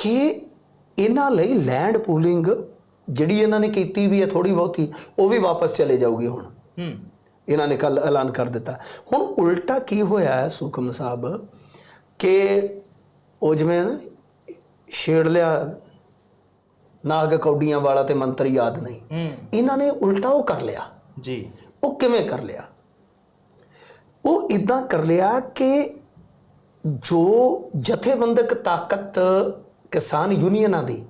ਕਿ ਇਹਨਾਂ ਲਈ ਲੈਂਡ ਪੂਲਿੰਗ ਜਿਹੜੀ ਇਹਨਾਂ ਨੇ ਕੀਤੀ ਵੀ ਹੈ ਥੋੜੀ ਬਹੁਤੀ ਉਹ ਵੀ ਵਾਪਸ ਚਲੇ ਜਾਊਗੀ ਹੁਣ। ਹੂੰ। ਇਹਨਾਂ ਨੇ ਕੱਲ ਐਲਾਨ ਕਰ ਦਿੱਤਾ। ਹੁਣ ਉਲਟਾ ਕੀ ਹੋਇਆ ਹੈ ਸੁਖਮ ਸਾਹਿਬ? ਕਿ ਉਹ ਜਿਵੇਂ ਛੇੜ ਲਿਆ ਨਾਗ ਕੌਡੀਆਂ ਵਾਲਾ ਤੇ ਮੰਤਰ ਯਾਦ ਨਹੀਂ। ਇਹਨਾਂ ਨੇ ਉਲਟਾ ਉਹ ਕਰ ਲਿਆ। ਜੀ। ਉਹ ਕਿਵੇਂ ਕਰ ਲਿਆ? ਉਹ ਇਦਾਂ ਕਰ ਲਿਆ ਕਿ ਜੋ ਜਥੇਬੰਦਕ ਤਾਕਤ ਕਿਸਾਨ ਯੂਨੀਅਨਾਂ ਦੀ।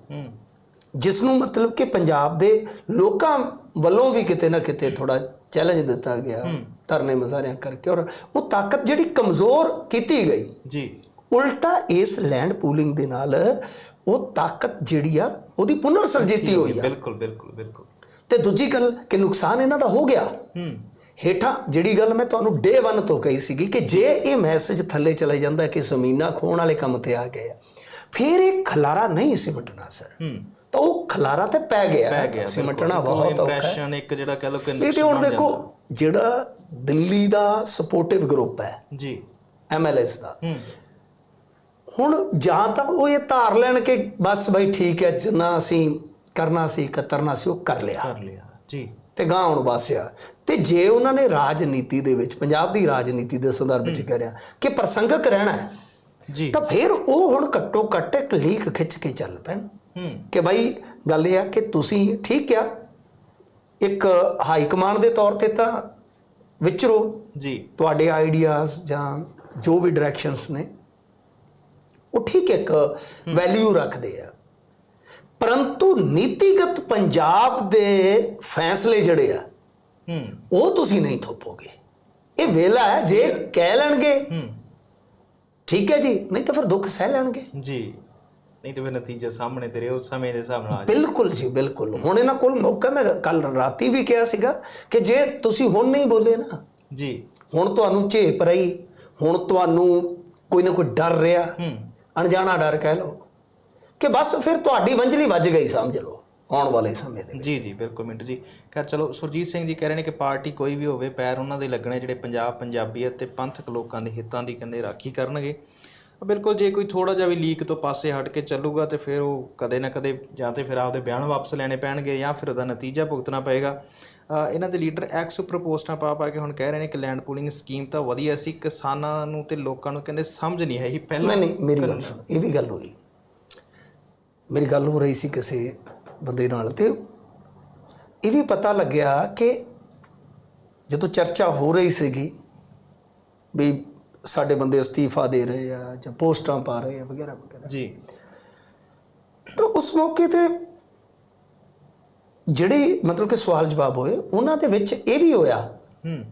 ਜਿਸ ਨੂੰ ਮਤਲਬ ਕਿ ਪੰਜਾਬ ਦੇ ਲੋਕਾਂ ਵੱਲੋਂ ਵੀ ਕਿਤੇ ਨਾ ਕਿਤੇ ਥੋੜਾ ਚੈਲੰਜ ਦਿੱਤਾ ਗਿਆ ਧਰਨੇ ਮਜ਼ਾਰਿਆਂ ਕਰਕੇ ਔਰ ਉਹ ਤਾਕਤ ਜਿਹੜੀ ਕਮਜ਼ੋਰ ਕੀਤੀ ਗਈ। ਜੀ। ਉਲਟਾ ਇਸ ਲੈਂਡ ਪੂਲਿੰਗ ਦੇ ਨਾਲ ਉਹ ਤਾਕਤ ਜਿਹੜੀ ਆ ਉਹਦੀ ਪੁਨਰ ਸਰਜੀਤੀ ਹੋਈ ਆ। ਬਿਲਕੁਲ ਬਿਲਕੁਲ ਬਿਲਕੁਲ। ਤੇ ਦੂਜੀ ਗੱਲ ਕਿ ਨੁਕਸਾਨ ਇਹਨਾਂ ਦਾ ਹੋ ਗਿਆ। ਹੂੰ। ਹੇਠਾਂ ਜਿਹੜੀ ਗੱਲ ਮੈਂ ਤੁਹਾਨੂੰ ਡੇ 1 ਤੋਂ ਕਹੀ ਸੀਗੀ ਕਿ ਜੇ ਇਹ ਮੈਸੇਜ ਥੱਲੇ ਚਲਾ ਜਾਂਦਾ ਕਿ ਜ਼ਮੀਨਾਂ ਖੋਣ ਵਾਲੇ ਕੰਮ ਤੇ ਆ ਗਏ ਆ ਫਿਰ ਇਹ ਖਲਾਰਾ ਨਹੀਂ ਸਿਮਟਣਾ ਸਰ। ਤਾਂ ਉਹ ਖਲਾਰਾ ਤੇ ਪੈ ਗਿਆ। ਸਿਮਟਣਾ ਬਹੁਤ ਔਖਾ ਇੰਪ੍ਰੈਸ਼ਨ ਇੱਕ ਜਿਹੜਾ ਕਹ ਲੋ ਕਿ ਇਹ ਤੇ ਹੁਣ ਦੇਖੋ ਜਿਹੜਾ ਦਿੱਲੀ ਦਾ ਸਪੋਰਟਿਵ ਗਰੁੱਪ ਹੈ ਜੀ। ਐਮਐਲਐਸ ਦਾ। ਹੁਣ ਜਾਂ ਤਾਂ ਉਹ ਇਹ ਧਾਰ ਲੈਣ ਕਿ ਬਸ ਬਈ ਠੀਕ ਹੈ ਜਿੰਨਾ ਅਸੀਂ ਕਰਨਾ ਸੀ ਕਤਰਨਾ ਸੀ ਉਹ ਕਰ ਲਿਆ। ਕਰ ਲਿਆ ਜੀ। ਤੇ ਗਾਂ ਹੁਣ ਵਾਸਿਆ। ਤੇ ਜੇ ਉਹਨਾਂ ਨੇ ਰਾਜਨੀਤੀ ਦੇ ਵਿੱਚ ਪੰਜਾਬ ਦੀ ਰਾਜਨੀਤੀ ਦੇ ਸੰਦਰਭ ਵਿੱਚ ਕਰਿਆ ਕਿ ਪ੍ਰਸੰਗਕ ਰਹਿਣਾ ਹੈ ਜੀ। ਤਾਂ ਫਿਰ ਉਹ ਹੁਣ ਘੱਟੋ ਘੱਟ ਇੱਕ ਲੀਕ ਖਿੱਚ ਕੇ ਚੱਲ ਪੈਣ। ਹੂੰ। ਕਿ ਭਾਈ ਗੱਲ ਇਹ ਆ ਕਿ ਤੁਸੀਂ ਠੀਕ ਆ ਇੱਕ ਹਾਈ ਕਮਾਂਡ ਦੇ ਤੌਰ ਤੇ ਤਾਂ ਵਿਚਰੋ। ਜੀ। ਤੁਹਾਡੇ ਆਈਡੀਆਜ਼ ਜਾਂ ਜੋ ਵੀ ਡਾਇਰੈਕਸ਼ਨਸ ਨੇ ਉਹ ਠੀਕ ਇੱਕ ਵੈਲਿਊ ਰੱਖਦੇ ਆ। ਪਰੰਤੂ ਨੀਤੀਗਤ ਪੰਜਾਬ ਦੇ ਫੈਸਲੇ ਜਿਹੜੇ ਆ ਹੂੰ। ਉਹ ਤੁਸੀਂ ਨਹੀਂ ਥੋਪੋਗੇ। ਇਹ ਵੇਲਾ ਹੈ ਜੇ ਕਹਿ ਲੈਣਗੇ ਹੂੰ। ਠੀਕ ਹੈ ਜੀ ਨਹੀਂ ਤਾਂ ਫਿਰ ਦੁੱਖ ਸਹਿ ਲੈਣਗੇ। ਜੀ ਨਹੀਂ ਤੇ ਫਿਰ ਨਤੀਜਾ ਸਾਹਮਣੇ ਤੇਰੇ ਉਸ ਸਮੇਂ ਦੇ ਹਿਸਾਬ ਨਾਲ ਆ ਜਾਏ। ਬਿਲਕੁਲ ਜੀ ਬਿਲਕੁਲ। ਹੁਣ ਇਹਨਾਂ ਕੋਲ ਮੌਕਾ ਮੈਂ ਕੱਲ ਰਾਤੀ ਵੀ ਕਿਹਾ ਸੀਗਾ ਕਿ ਜੇ ਤੁਸੀਂ ਹੁਣ ਨਹੀਂ ਬੋਲੇ ਨਾ ਜੀ। ਹੁਣ ਤੁਹਾਨੂੰ ਝੇਪ ਰਹੀ ਹੁਣ ਤੁਹਾਨੂੰ ਕੋਈ ਨਾ ਕੋਈ ਡਰ ਰਿਹਾ ਹੂੰ। ਅਣਜਾਣਾ ਡਰ ਕਹਿ ਲਓ ਕਿ ਬਸ ਫਿਰ ਤੁਹਾਡੀ ਵੰਜਲੀ ਵੱਜ ਗਈ ਸਮਝ ਲਓ। ਆਉਣ ਵਾਲੇ ਸਮੇਂ ਦੇ ਵਿੱਚ। ਜੀ ਜੀ ਬਿਲਕੁਲ ਮਿੰਟੂ ਜੀ। ਖੈਰ ਚਲੋ ਸੁਰਜੀਤ ਸਿੰਘ ਜੀ ਕਹਿ ਰਹੇ ਨੇ ਕਿ ਪਾਰਟੀ ਕੋਈ ਵੀ ਹੋਵੇ ਪੈਰ ਉਹਨਾਂ ਦੇ ਲੱਗਣੇ ਜਿਹੜੇ ਪੰਜਾਬ ਪੰਜਾਬੀਅਤ ਤੇ ਪੰਥਕ ਲੋਕਾਂ ਦੇ ਹਿੱਤਾਂ ਦੀ ਕਹਿੰਦੇ ਰਾਖੀ ਕਰਨਗੇ। ਬਿਲਕੁਲ ਜੇ ਕੋਈ ਥੋੜਾ ਜਿਹਾ ਵੀ ਲੀਕ ਤੋਂ ਪਾਸੇ ਹਟ ਕੇ ਚੱਲੂਗਾ ਤੇ ਫਿਰ ਉਹ ਕਦੇ ਨਾ ਕਦੇ ਜਾਂ ਤੇ ਫਿਰ ਆਪਦੇ ਬਿਆਨ ਵਾਪਸ ਲੈਣੇ ਪੈਣਗੇ ਜਾਂ ਫਿਰ ਉਹਦਾ ਨਤੀਜਾ ਭੁਗਤਣਾ ਪਏਗਾ। ਇਹਨਾਂ ਦੇ ਲੀਡਰ ਐਕਸ ਉੱਪਰ ਪੋਸਟਾਂ ਪਾ ਪਾ ਕੇ ਹੁਣ ਕਹਿ ਰਹੇ ਨੇ ਕਿ ਲੈਂਡ ਪੂਲਿੰਗ ਸਕੀਮ ਤਾਂ ਵਧੀਆ ਸੀ ਕਿਸਾਨਾਂ ਨੂੰ ਤੇ ਲੋਕਾਂ ਨੂੰ ਕਹਿੰਦੇ ਸਮਝ ਨਹੀਂ ਆਈ ਪਹਿਲਾਂ। ਨਹੀਂ ਨਹੀਂ ਮੇਰੀ ਗੱਲ ਇਹ ਵੀ ਗੱਲ ਹੋਈ। ਮੇਰੀ ਗੱਲ ਹੋ ਰਹੀ ਸੀ ਕਿਸੇ ਬੰਦੇ ਨਾਲ ਤੇ ਇਹ ਵੀ ਪਤਾ ਲੱਗਿਆ ਕਿ ਜਦੋਂ ਚਰਚਾ ਹੋ ਰਹੀ ਸੀਗੀ ਵੀ ਸਾਡੇ ਬੰਦੇ ਅਸਤੀਫਾ ਦੇ ਰਹੇ ਆ ਜਾਂ ਪੋਸਟਾਂ ਪਾ ਰਹੇ ਆ ਵਗੈਰਾ ਵਗੈਰਾ। ਜੀ। ਤਾਂ ਉਸ ਮੌਕੇ ਤੇ ਜਿਹੜੀ ਮਤਲਬ ਕਿ ਸਵਾਲ ਜਵਾਬ ਹੋਏ ਉਹਨਾਂ ਦੇ ਵਿੱਚ ਇਹ ਵੀ ਹੋਇਆ ਹੂੰ।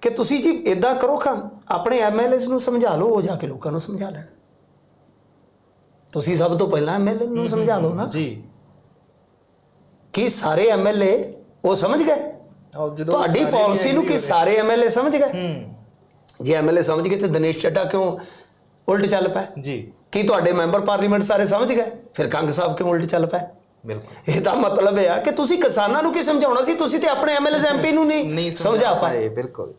ਕਿ ਤੁਸੀਂ ਜੀ ਇਦਾਂ ਕਰੋ ਖਾਂ ਆਪਣੇ ਐਮਐਲਏਸ ਨੂੰ ਸਮਝਾ ਲਓ ਉਹ ਜਾ ਕੇ ਲੋਕਾਂ ਨੂੰ ਸਮਝਾ ਲੈਣ। ਤੁਸੀਂ ਸਭ ਤੋਂ ਪਹਿਲਾਂ ਐਮਐਲਏ ਨੂੰ ਸਮਝਾ ਲਓ ਨਾ। ਜੀ। ਕਿ ਸਾਰੇ ਐਮਐਲਏ ਉਹ ਸਮਝ ਗਏ? ਤੁਹਾਡੀ ਪਾਲਿਸੀ ਨੂੰ ਕਿ ਸਾਰੇ ਐਮਐਲਏ ਸਮਝ ਗਏ? ਜੇ ਐਮਐਲਏ ਸਮਝ ਗਏ ਤੇ ਦਿਨੇਸ਼ ਚੱਡਾ ਕਿਉਂ ਉਲਟ ਚੱਲ ਪਏ ਜੀ। ਕੀ ਤੁਹਾਡੇ ਮੈਂਬਰ ਪਾਰਲੀਮੈਂਟ ਸਾਰੇ ਸਮਝ ਗਏ? ਫਿਰ ਕੰਗ ਸਾਹਿਬ ਕਿਉਂ ਉਲਟ ਚੱਲ ਪਏ ਬਿਲਕੁਲ। ਇਹਦਾ ਮਤਲਬ ਇਹ ਆ ਕਿ ਤੁਸੀਂ ਕਿਸਾਨਾਂ ਨੂੰ ਕੀ ਸਮਝਾਉਣਾ ਸੀ? ਤੁਸੀਂ ਤੇ ਆਪਣੇ ਐਮਐਲਏ ਐਮਪੀ ਨੂੰ ਨਹੀਂ ਸਮਝਾ ਪਾਏ ਬਿਲਕੁਲ।